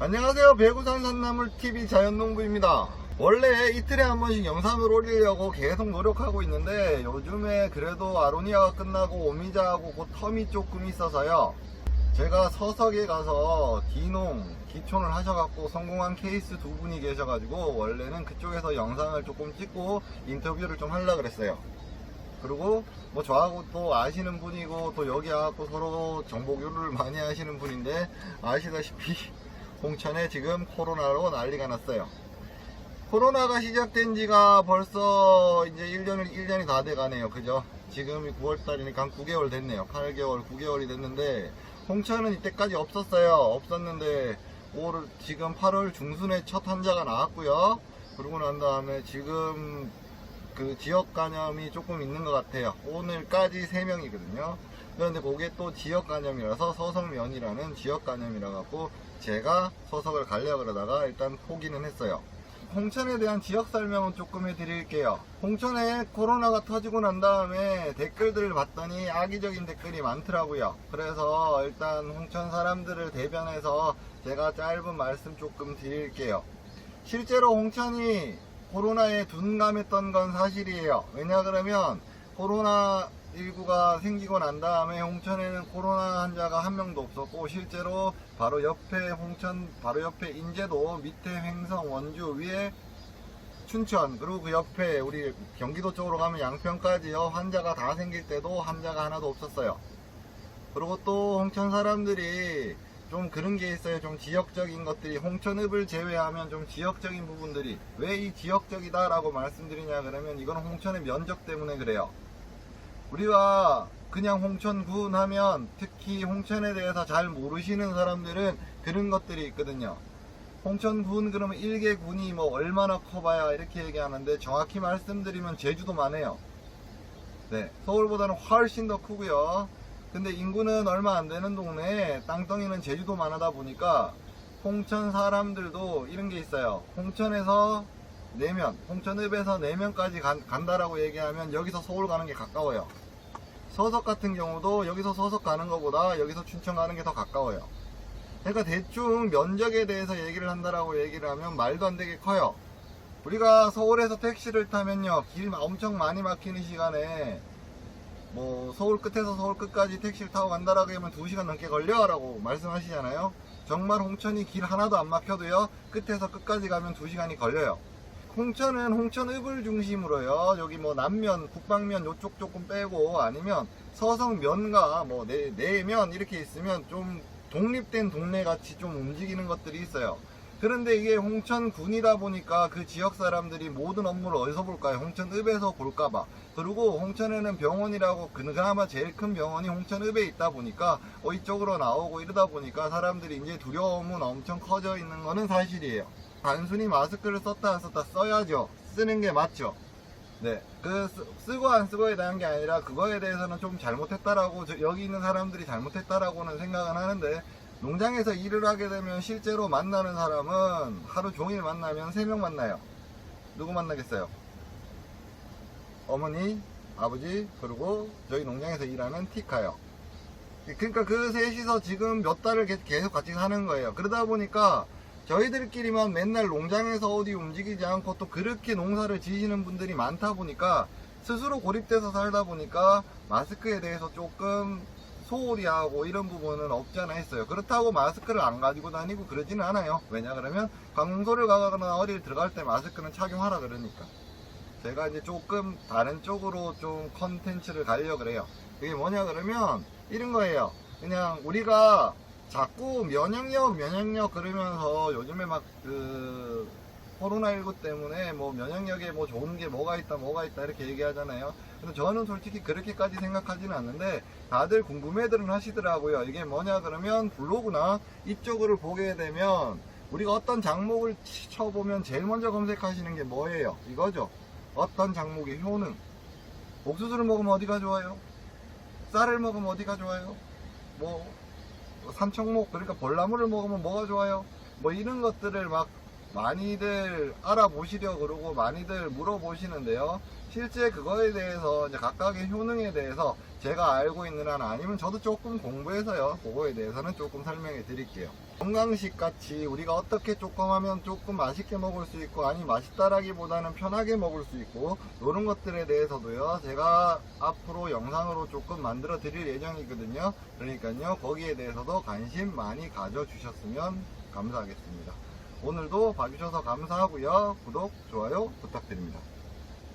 안녕하세요 배구산 산나물TV 자연농부입니다. 원래 이틀에 한 번씩 영상을 올리려고 계속 노력하고 있는데 요즘에 그래도 아로니아가 끝나고 오미자하고 곧 텀이 조금 있어서요. 제가 서석에 가서 기농 기촌을 하셔갖고 성공한 케이스 두 분이 계셔가지고 원래는 그쪽에서 영상을 조금 찍고 인터뷰를 좀 하려고 그랬어요. 그리고 뭐 저하고 또 아시는 분이고 또 여기 와갖고 서로 정보 교류를 많이 하시는 분인데 아시다시피 홍천에 지금 코로나로 난리가 났어요. 코로나가 시작된 지가 벌써 이제 1년이, 1년이 다 돼 가네요. 그죠? 지금이 9월달이니까 한 9개월 됐네요. 8개월, 9개월이 됐는데, 홍천은 이때까지 없었어요. 없었는데, 올, 지금 8월 중순에 첫 환자가 나왔고요. 그러고 난 다음에 지금 그 지역 감염이 조금 있는 것 같아요. 오늘까지 3명이거든요. 그런데 그게 또 지역 감염이라서 서성면이라는 지역 감염이라 갖고 제가 서석을 가려고 그러다가 일단 포기는 했어요. 홍천에 대한 지역 설명은 조금 해드릴게요. 홍천에 코로나가 터지고 난 다음에 댓글들을 봤더니 악의적인 댓글이 많더라고요. 그래서 일단 홍천 사람들을 대변해서 제가 짧은 말씀 조금 드릴게요. 실제로 홍천이 코로나에 둔감했던 건 사실이에요. 왜냐 그러면 코로나 19가 생기고 난 다음에 홍천에는 코로나 환자가 한 명도 없었고 실제로 바로 옆에 홍천 바로 옆에 인제도 밑에 횡성 원주 위에 춘천 그리고 그 옆에 우리 경기도 쪽으로 가면 양평까지요 환자가 다 생길 때도 환자가 하나도 없었어요. 그리고 또 홍천 사람들이 좀 그런 게 있어요. 좀 지역적인 것들이 홍천읍을 제외하면 좀 지역적인 부분들이 왜 이 지역적이다 라고 말씀드리냐 그러면 이건 홍천의 면적 때문에 그래요. 우리가 그냥 홍천군 하면 특히 홍천에 대해서 잘 모르시는 사람들은 그런 것들이 있거든요. 홍천군 그러면 일개 군이 뭐 얼마나 커봐야 이렇게 얘기하는데 정확히 말씀드리면 제주도만 해요. 네, 서울보다는 훨씬 더 크고요. 근데 인구는 얼마 안 되는 동네에 땅덩이는 제주도만 하다 보니까 홍천 사람들도 이런 게 있어요. 홍천에서 내면, 홍천읍에서 내면까지 간, 간다라고 얘기하면 여기서 서울 가는 게 가까워요. 서석 같은 경우도 여기서 서석 가는 것보다 여기서 춘천 가는 게 더 가까워요. 그러니까 대충 면적에 대해서 얘기를 한다라고 얘기를 하면 말도 안 되게 커요. 우리가 서울에서 택시를 타면요, 길 엄청 많이 막히는 시간에 뭐 서울 끝에서 서울 끝까지 택시를 타고 간다라고 하면 2시간 넘게 걸려 라고 말씀하시잖아요. 정말 홍천이 길 하나도 안 막혀도요. 끝에서 끝까지 가면 2시간이 걸려요. 홍천은 홍천읍을 중심으로요. 여기 뭐 남면, 북방면 요쪽 조금 빼고 아니면 서성면과 뭐 내, 내면 이렇게 있으면 좀 독립된 동네 같이 좀 움직이는 것들이 있어요. 그런데 이게 홍천군이다 보니까 그 지역 사람들이 모든 업무를 어디서 볼까요? 홍천읍에서 볼까봐. 그리고 홍천에는 병원이라고 그나마 제일 큰 병원이 홍천읍에 있다 보니까 어 이쪽으로 나오고 이러다 보니까 사람들이 이제 두려움은 엄청 커져 있는 거는 사실이에요. 단순히 마스크를 썼다 안 썼다 써야죠. 쓰는 게 맞죠. 네. 그 쓰, 쓰고 안 쓰고에 대한 게 아니라 그거에 대해서는 좀 잘못했다라고 저- 여기 있는 사람들이 잘못했다라고는 생각은 하는데 농장에서 일을 하게 되면 실제로 만나는 사람은 하루 종일 만나면 3명 만나요. 누구 만나겠어요? 어머니, 아버지, 그리고 저희 농장에서 일하는 티카요. 그러니까 그 셋이서 지금 몇 달을 계- 계속 같이 사는 거예요. 그러다 보니까 저희들끼리만 맨날 농장에서 어디 움직이지 않고 또 그렇게 농사를 지시는 분들이 많다 보니까 스스로 고립돼서 살다 보니까 마스크에 대해서 조금 소홀히 하고 이런 부분은 없지 않아 있어요. 그렇다고 마스크를 안 가지고 다니고 그러지는 않아요. 왜냐 그러면 강소를 가거나 어디를 들어갈 때 마스크는 착용하라 그러니까. 제가 이제 조금 다른 쪽으로 좀 컨텐츠를 가려고 그래요. 그게 뭐냐 그러면 이런 거예요. 그냥 우리가 자꾸 면역력, 면역력 그러면서 요즘에 막그 코로나19 때문에 뭐 면역력에 뭐 좋은 게 뭐가 있다, 뭐가 있다 이렇게 얘기하잖아요. 근데 저는 솔직히 그렇게까지 생각하지는 않는데 다들 궁금해들은 하시더라고요. 이게 뭐냐 그러면 블로그나 이쪽으로 보게 되면 우리가 어떤 장목을 치- 쳐보면 제일 먼저 검색하시는 게 뭐예요? 이거죠. 어떤 장목의 효능. 옥수수를 먹으면 어디가 좋아요? 쌀을 먹으면 어디가 좋아요? 뭐 산청목 그러니까 벌나무를 먹으면 뭐가 좋아요? 뭐 이런 것들을 막 많이들 알아보시려 그러고 많이들 물어보시는데요. 실제 그거에 대해서 이제 각각의 효능에 대해서 제가 알고 있는 한 아니면 저도 조금 공부해서요. 그거에 대해서는 조금 설명해 드릴게요. 건강식 같이 우리가 어떻게 조금 하면 조금 맛있게 먹을 수 있고 아니 맛있다라기보다는 편하게 먹을 수 있고 이런 것들에 대해서도요. 제가 앞으로 영상으로 조금 만들어 드릴 예정이거든요. 그러니까요. 거기에 대해서도 관심 많이 가져 주셨으면 감사하겠습니다. 오늘도 봐주셔서 감사하고요. 구독, 좋아요 부탁드립니다.